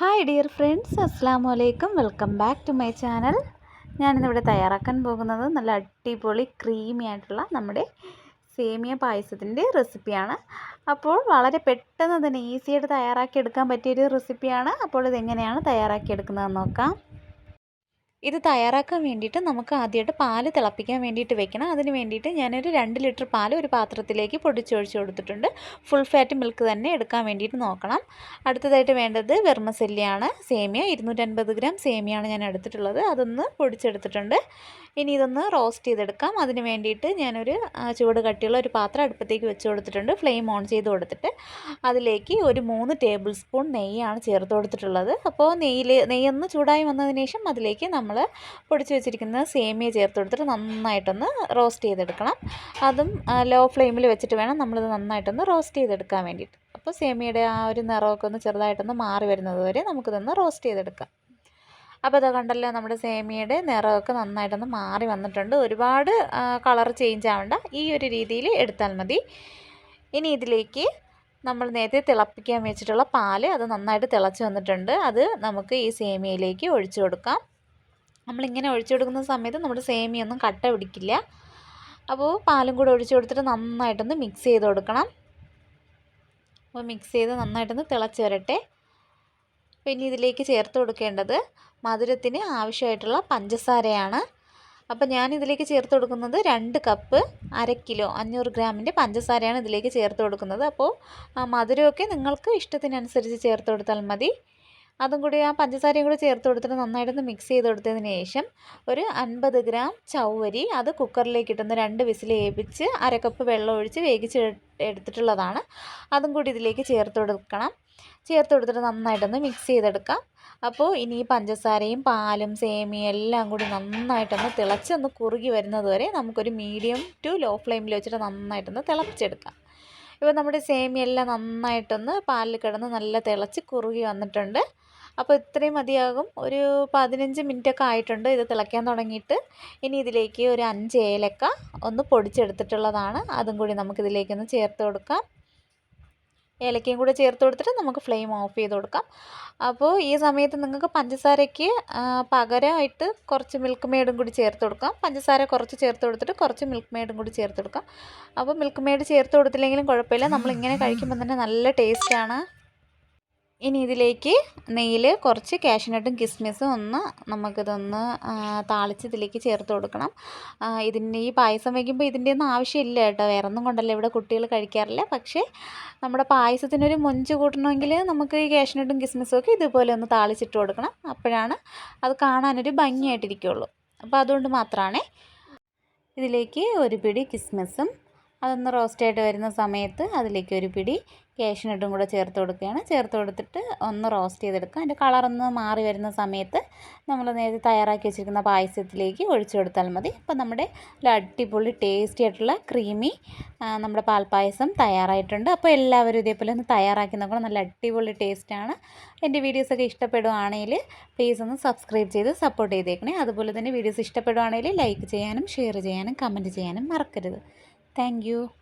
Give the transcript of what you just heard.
Hi dear friends അസ്സാം വലൈക്കും welcome back to my channel. ഞാനിന്നിവിടെ തയ്യാറാക്കാൻ പോകുന്നത് നല്ല അടിപൊളി ക്രീമി ആയിട്ടുള്ള നമ്മുടെ സേമിയ പായസത്തിന്റെ റെസിപ്പിയാണ്. അപ്പോൾ വളരെ പെട്ടെന്ന് തന്നെ ഈസിയായിട്ട് തയ്യാറാക്കി എടുക്കാൻ പറ്റിയൊരു റെസിപ്പിയാണ്. അപ്പോൾ ഇതെങ്ങനെയാണ് തയ്യാറാക്കി എടുക്കുന്നതെന്ന് നോക്കാം. ഇത് തയ്യാറാക്കാൻ വേണ്ടിയിട്ട് നമുക്ക് ആദ്യമായിട്ട് പാൽ തിളപ്പിക്കാൻ വേണ്ടിയിട്ട് വെക്കണം. അതിന് വേണ്ടിയിട്ട് ഞാനൊരു രണ്ട് ലിറ്റർ പാൽ ഒരു പാത്രത്തിലേക്ക് പൊടിച്ചൊഴിച്ച് കൊടുത്തിട്ടുണ്ട്. ഫുൾ ഫാറ്റ് മിൽക്ക് തന്നെ എടുക്കാൻ വേണ്ടിയിട്ട് നോക്കണം. അടുത്തതായിട്ട് വേണ്ടത് വെർമസെല്ലിയാണ് സേമിയ ഇരുന്നൂറ്റൻപത് ഗ്രാം സേമിയാണ് ഞാൻ എടുത്തിട്ടുള്ളത്. അതൊന്ന് പൊടിച്ചെടുത്തിട്ടുണ്ട്. ഇനി ഇതൊന്ന് റോസ്റ്റ് ചെയ്തെടുക്കാം. അതിന് വേണ്ടിയിട്ട് ഞാനൊരു ചൂട് കട്ടിയുള്ള ഒരു പാത്രം അടുപ്പത്തേക്ക് വെച്ച് കൊടുത്തിട്ടുണ്ട്. ഫ്ലെയിം ഓൺ ചെയ്ത് കൊടുത്തിട്ട് അതിലേക്ക് ഒരു മൂന്ന് ടേബിൾ സ്പൂൺ നെയ്യാണ് ചേർത്ത് കൊടുത്തിട്ടുള്ളത്. അപ്പോൾ നെയ്യിൽ നെയ്യൊന്ന് ചൂടായി വന്നതിന് ശേഷം അതിലേക്ക് നമ്മൾ പൊടിച്ച് വെച്ചിരിക്കുന്ന സേമിയ ചേർത്ത് കൊടുത്തിട്ട് നന്നായിട്ടൊന്ന് റോസ്റ്റ് ചെയ്തെടുക്കണം. അതും ലോ ഫ്ലെയിമിൽ വെച്ചിട്ട് വേണം നമ്മളിത് നന്നായിട്ടൊന്ന് റോസ്റ്റ് ചെയ്തെടുക്കാൻ വേണ്ടിയിട്ട്. അപ്പോൾ സേമിയയുടെ ആ ഒരു നിറമൊക്കെ ഒന്ന് ചെറുതായിട്ടൊന്ന് മാറി വരുന്നത് വരെ നമുക്കിതൊന്ന് റോസ്റ്റ് ചെയ്തെടുക്കാം. അപ്പോൾ അത് കണ്ടല്ലോ നമ്മുടെ സേമിയയുടെ നിറമൊക്കെ നന്നായിട്ടൊന്ന് മാറി വന്നിട്ടുണ്ട്. ഒരുപാട് കളർ ചേഞ്ച് ആവണ്ട. ഈ ഒരു രീതിയിൽ എടുത്താൽ മതി. ഇനി ഇതിലേക്ക് നമ്മൾ നേരത്തെ തിളപ്പിക്കാൻ വെച്ചിട്ടുള്ള പാൽ അത് നന്നായിട്ട് തിളച്ച് വന്നിട്ടുണ്ട്. അത് നമുക്ക് ഈ സേമിയയിലേക്ക് ഒഴിച്ചു കൊടുക്കാം. നമ്മളിങ്ങനെ ഒഴിച്ചു കൊടുക്കുന്ന സമയത്ത് നമ്മുടെ സേമിയൊന്നും കട്ട പിടിക്കില്ല. അപ്പോൾ പാലും കൂടെ ഒഴിച്ചു കൊടുത്തിട്ട് നന്നായിട്ടൊന്ന് മിക്സ് ചെയ്ത് കൊടുക്കണം. അപ്പോൾ മിക്സ് ചെയ്ത് നന്നായിട്ടൊന്ന് തിളച്ച് വരട്ടെ. പിന്നെ ഇതിലേക്ക് ചേർത്ത് കൊടുക്കേണ്ടത് മധുരത്തിന് ആവശ്യമായിട്ടുള്ള പഞ്ചസാരയാണ്. അപ്പോൾ ഞാൻ ഇതിലേക്ക് ചേർത്ത് കൊടുക്കുന്നത് രണ്ട് കപ്പ് അര കിലോ അഞ്ഞൂറ് ഗ്രാമിന്റെ പഞ്ചസാരയാണ് ഇതിലേക്ക് ചേർത്ത് കൊടുക്കുന്നത്. അപ്പോൾ മധുരമൊക്കെ നിങ്ങൾക്ക് ഇഷ്ടത്തിനനുസരിച്ച് ചേർത്ത് കൊടുത്താൽ മതി. അതും കൂടി ആ പഞ്ചസാരയും കൂടി ചേർത്ത് കൊടുത്തിട്ട് നന്നായിട്ടൊന്ന് മിക്സ് ചെയ്ത് കൊടുത്തതിന് ശേഷം ഒരു അൻപത് ഗ്രാം ചൗവരി അത് കുക്കറിലേക്ക് ഇട്ടൊന്ന് രണ്ട് വിസിൽ ഏൽപ്പിച്ച് അരക്കപ്പ് വെള്ളം ഒഴിച്ച് വേവിച്ച് എടുത്തിട്ടുള്ളതാണ്. അതും കൂടി ഇതിലേക്ക് ചേർത്ത് കൊടുക്കണം. ചേർത്ത് കൊടുത്തിട്ട് നന്നായിട്ടൊന്ന് മിക്സ് ചെയ്തെടുക്കാം. അപ്പോൾ ഇനി ഈ പഞ്ചസാരയും പാലും സേമിയും എല്ലാം കൂടി നന്നായിട്ടൊന്ന് തിളച്ചൊന്ന് കുറുകി വരുന്നത് വരെ നമുക്കൊരു മീഡിയം ടു ലോ ഫ്ലെയിമിൽ വെച്ചിട്ട് നന്നായിട്ടൊന്ന് തിളപ്പിച്ചെടുക്കാം. ഇപ്പോൾ നമ്മുടെ സേമിയെല്ലാം നന്നായിട്ടൊന്ന് പാലിൽ കിടന്ന് നല്ല തിളച്ച് കുറുകി വന്നിട്ടുണ്ട്. അപ്പോൾ ഇത്രയും മതിയാകും. ഒരു പതിനഞ്ച് മിനിറ്റൊക്കെ ആയിട്ടുണ്ട് ഇത് തിളയ്ക്കാൻ തുടങ്ങിയിട്ട്. ഇനി ഇതിലേക്ക് ഒരു അഞ്ച് ഏലക്ക ഒന്ന് പൊടിച്ചെടുത്തിട്ടുള്ളതാണ്. അതും കൂടി നമുക്കിതിലേക്കൊന്ന് ചേർത്ത് കൊടുക്കാം. ഏലക്കയും കൂടെ ചേർത്ത് കൊടുത്തിട്ട് നമുക്ക് ഫ്ലെയിം ഓഫ് ചെയ്ത് കൊടുക്കാം. അപ്പോൾ ഈ സമയത്ത് നിങ്ങൾക്ക് പഞ്ചസാരയ്ക്ക് പകരമായിട്ട് കുറച്ച് മിൽക്ക് മെയ്ഡും കൂടി ചേർത്ത് കൊടുക്കാം. പഞ്ചസാര കുറച്ച് ചേർത്ത് കൊടുത്തിട്ട് കുറച്ച് മിൽക്ക് മെയ്ഡും കൂടി ചേർത്ത് കൊടുക്കാം. അപ്പോൾ മിൽക്ക് മെയ്ഡ് ചേർത്ത് കൊടുത്തില്ലെങ്കിലും കുഴപ്പമില്ല. നമ്മളിങ്ങനെ കഴിക്കുമ്പോൾ തന്നെ നല്ല ടേസ്റ്റാണ് ഇനി ഇതിലേക്ക് നെയ്യിൽ കുറച്ച് കാഷ്നട്ടും കിസ്മിസും ഒന്ന് നമുക്കിതൊന്ന് താളിച്ച് ഇതിലേക്ക് ചേർത്ത് കൊടുക്കണം. ഇതിന്റെ ഈ പായസം വയ്ക്കുമ്പോൾ ഇതിന്റെ ഒന്നും ആവശ്യമില്ല കേട്ടോ. വേറെ ഒന്നും കൊണ്ടല്ല. ഇവിടെ കുട്ടികൾ കഴിക്കാറില്ല. പക്ഷേ നമ്മുടെ പായസത്തിനൊരു മൊഞ്ച് കൂട്ടണമെങ്കിൽ നമുക്ക് ഈ കാഷ്നട്ടും കിസ്മിസും ഒക്കെ ഇതുപോലെ ഒന്ന് താളിച്ചിട്ട് കൊടുക്കണം. അപ്പോഴാണ് അത് കാണാനൊരു ഭംഗിയായിട്ടിരിക്കുള്ളൂ. അപ്പോൾ അതുകൊണ്ട് മാത്രമാണേ ഇതിലേക്ക് ഒരു പിടി കിസ്മിസും അതൊന്ന് റോസ്റ്റായിട്ട് വരുന്ന സമയത്ത് അതിലേക്ക് ഒരു പിടി കാഷ്നട്ടും കൂടെ ചേർത്ത് കൊടുക്കുകയാണ്. ചേർത്ത് കൊടുത്തിട്ട് ഒന്ന് റോസ്റ്റ് ചെയ്തെടുക്കുക. അതിന്റെ കളറൊന്ന് മാറി വരുന്ന സമയത്ത് നമ്മൾ നേരത്തെ തയ്യാറാക്കി വെച്ചിരിക്കുന്ന പായസത്തിലേക്ക് ഒഴിച്ചു കൊടുത്താൽ മതി. അപ്പോൾ നമ്മുടെ അടിപൊളി ടേസ്റ്റി ആയിട്ടുള്ള ക്രീമി നമ്മുടെ പാൽപ്പായസം തയ്യാറായിട്ടുണ്ട്. അപ്പോൾ എല്ലാവരും ഇതേപോലെ ഒന്ന് തയ്യാറാക്കി നോക്കണം. നല്ല അടിപൊളി ടേസ്റ്റാണ് എന്റെ വീഡിയോസൊക്കെ ഇഷ്ടപ്പെടുവാണെങ്കിൽ പ്ലീസ് ഒന്ന് സബ്സ്ക്രൈബ് ചെയ്ത് സപ്പോർട്ട് ചെയ്തേക്കണേ. അതുപോലെ തന്നെ വീഡിയോസ് ഇഷ്ടപ്പെടുവാണെങ്കിൽ ലൈക്ക് ചെയ്യാനും ഷെയർ ചെയ്യാനും കമന്റ് ചെയ്യാനും മറക്കരുത്. Thank you.